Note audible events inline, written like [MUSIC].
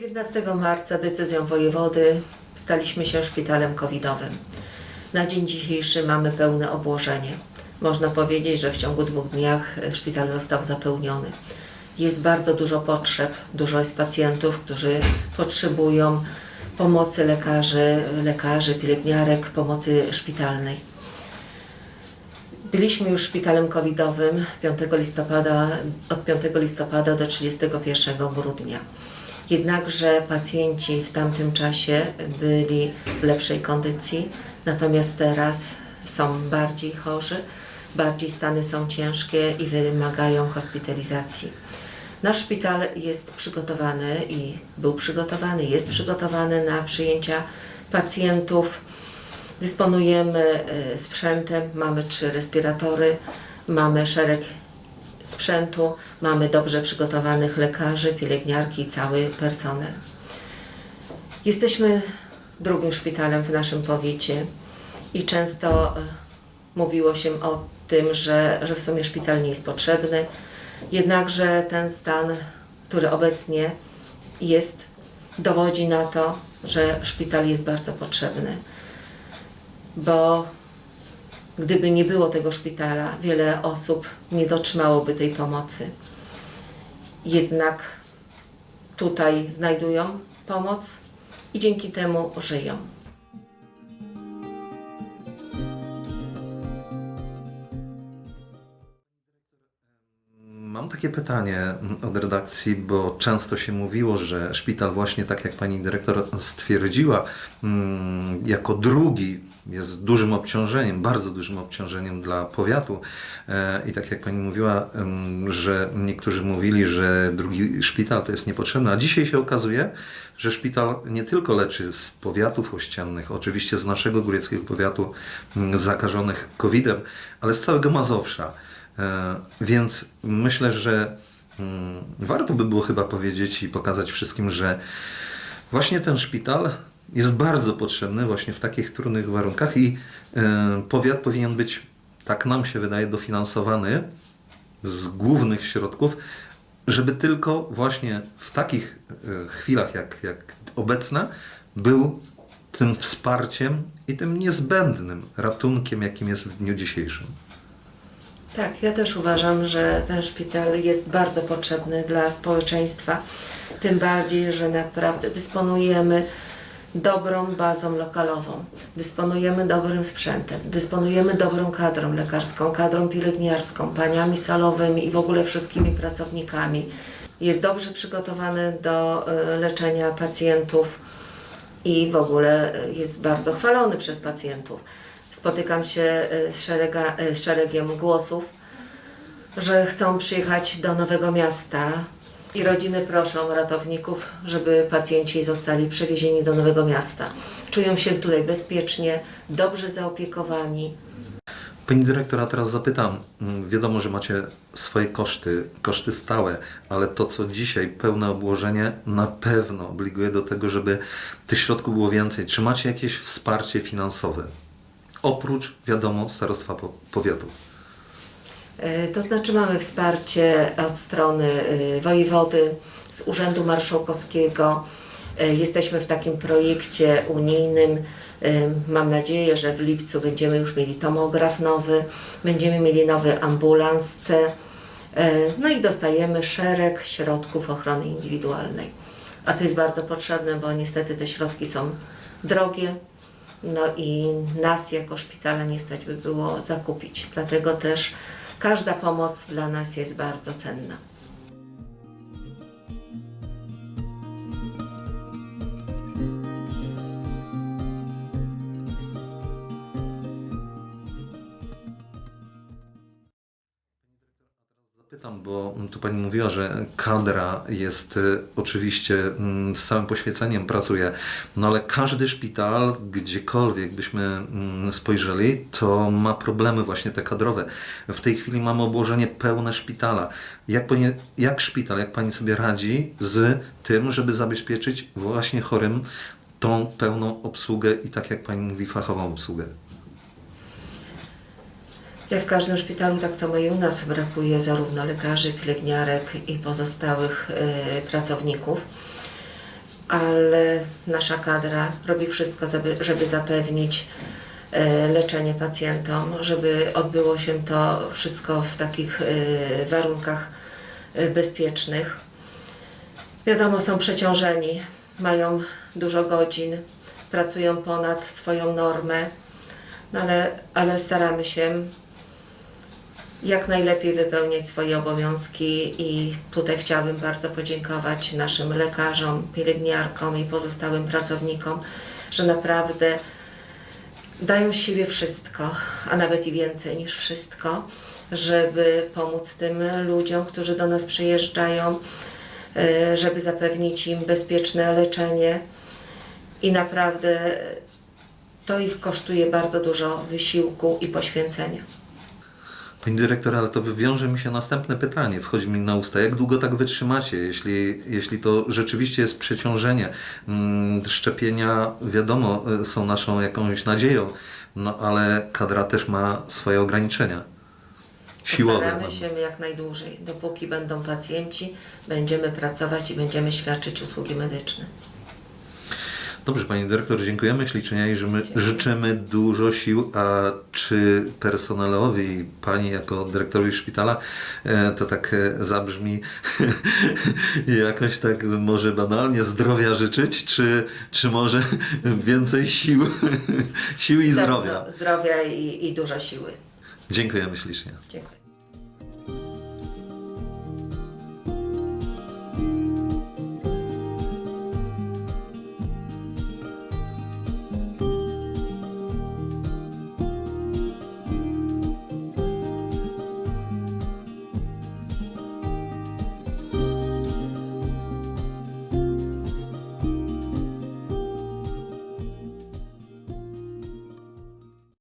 19 marca decyzją wojewody staliśmy się szpitalem covidowym. Na dzień dzisiejszy mamy pełne obłożenie. Można powiedzieć, że w ciągu dwóch dniach e, szpital został zapełniony. Jest bardzo dużo potrzeb, dużo jest pacjentów, którzy potrzebują pomocy lekarzy, lekarzy, pielęgniarek, pomocy szpitalnej. Byliśmy już szpitalem covidowym 5 listopada, od 5 listopada do 31 grudnia. Jednakże pacjenci w tamtym czasie byli w lepszej kondycji, natomiast teraz są bardziej chorzy, bardziej stany są ciężkie i wymagają hospitalizacji. Nasz szpital jest przygotowany i był przygotowany, jest przygotowany na przyjęcia pacjentów. Dysponujemy e, sprzętem, mamy trzy respiratory, mamy szereg sprzętu, mamy dobrze przygotowanych lekarzy, pielęgniarki i cały personel. Jesteśmy drugim szpitalem w naszym powiecie i często e, mówiło się o tym, że, że w sumie szpital nie jest potrzebny. Jednakże ten stan, który obecnie jest, dowodzi na to, że szpital jest bardzo potrzebny. Bo gdyby nie było tego szpitala, wiele osób nie dotrzymałoby tej pomocy. Jednak tutaj znajdują pomoc i dzięki temu żyją. Mam takie pytanie od redakcji, bo często się mówiło, że szpital właśnie tak jak pani dyrektor stwierdziła, mm, jako drugi jest dużym obciążeniem, bardzo dużym obciążeniem dla powiatu. E, I tak jak pani mówiła, em, że niektórzy mówili, że drugi szpital to jest niepotrzebne, a dzisiaj się okazuje, że szpital nie tylko leczy z powiatów ościennych, oczywiście z naszego góreckiego powiatu mm, zakażonych COVID-em, ale z całego Mazowsza. E, Więc myślę, że mm, warto by było chyba powiedzieć i pokazać wszystkim, że właśnie ten szpital jest bardzo potrzebny właśnie w takich trudnych warunkach i e, powiat powinien być, tak nam się wydaje, dofinansowany z głównych środków, żeby tylko właśnie w takich e, chwilach jak, jak obecna był tym wsparciem i tym niezbędnym ratunkiem, jakim jest w dniu dzisiejszym. Tak, ja też uważam, że ten szpital jest bardzo potrzebny dla społeczeństwa. Tym bardziej, że naprawdę dysponujemy dobrą bazą lokalową, dysponujemy dobrym sprzętem, dysponujemy dobrą kadrą lekarską, kadrą pielęgniarską, paniami salowymi i w ogóle wszystkimi pracownikami. Jest dobrze przygotowany do e, leczenia pacjentów i w ogóle e, jest bardzo chwalony przez pacjentów. Spotykam się e, z, szerega, e, z szeregiem głosów, że chcą przyjechać do Nowego Miasta i rodziny proszą ratowników, żeby pacjenci zostali przewiezieni do Nowego Miasta. Czują się tutaj bezpiecznie, dobrze zaopiekowani. Pani dyrektor, a teraz zapytam. Mm, Wiadomo, że macie swoje koszty, koszty stałe, ale to, co dzisiaj, pełne obłożenie, na pewno obliguje do tego, żeby tych środków było więcej. Czy macie jakieś wsparcie finansowe? Oprócz, wiadomo, starostwa po- powiatu. E, To znaczy mamy wsparcie od strony e, wojewody, z Urzędu Marszałkowskiego. E, Jesteśmy w takim projekcie unijnym. Mam nadzieję, że w lipcu będziemy już mieli tomograf nowy, będziemy mieli nowy ambulans C. No i dostajemy szereg środków ochrony indywidualnej. A to jest bardzo potrzebne, bo niestety te środki są drogie. No i nas jako szpitala nie stać by było zakupić. Dlatego też każda pomoc dla nas jest bardzo cenna. Zapytam, bo tu Pani mówiła, że kadra jest y, oczywiście mm, z całym poświęceniem pracuje, no ale każdy szpital, gdziekolwiek byśmy mm, spojrzeli, to ma problemy właśnie te kadrowe. W tej chwili mamy obłożenie pełne szpitala. Jak, jak szpital, jak Pani sobie radzi z tym, żeby zabezpieczyć właśnie chorym tą pełną obsługę i tak jak Pani mówi, fachową obsługę? Jak w każdym szpitalu, tak samo i u nas brakuje zarówno lekarzy, pielęgniarek i pozostałych e, pracowników. ale nasza kadra robi wszystko, żeby, zapewnić e, leczenie pacjentom, żeby odbyło się to wszystko w takich e, warunkach bezpiecznych. Wiadomo, są przeciążeni, mają dużo godzin, pracują ponad swoją normę, no ale, ale staramy się jak najlepiej wypełniać swoje obowiązki i tutaj chciałabym bardzo podziękować naszym lekarzom, pielęgniarkom i pozostałym pracownikom, że naprawdę dają z siebie wszystko, a nawet i więcej niż wszystko, żeby pomóc tym ludziom, którzy do nas przyjeżdżają, e, żeby zapewnić im bezpieczne leczenie i naprawdę to ich kosztuje bardzo dużo wysiłku i poświęcenia. Pani dyrektor, ale to wiąże mi się następne pytanie, wchodzi mi na usta. Jak długo tak wytrzymacie, jeśli, jeśli to rzeczywiście jest przeciążenie? Mm, Szczepienia, wiadomo, y, są naszą jakąś nadzieją, no ale kadra też ma swoje ograniczenia. Siłowe. Staramy się jak najdłużej. Dopóki będą pacjenci, będziemy pracować i będziemy świadczyć usługi medyczne. Dobrze, Pani Dyrektor, dziękujemy ślicznie i żymy, życzymy dużo sił. A czy personelowi, Pani jako dyrektorowi szpitala, e, to tak e, zabrzmi [LAUGHS] jakoś tak może banalnie zdrowia życzyć, czy, czy może więcej sił, [LAUGHS] sił i zdrowia? Zdrowia i, i dużo siły. Dziękujemy ślicznie. Dziękuję.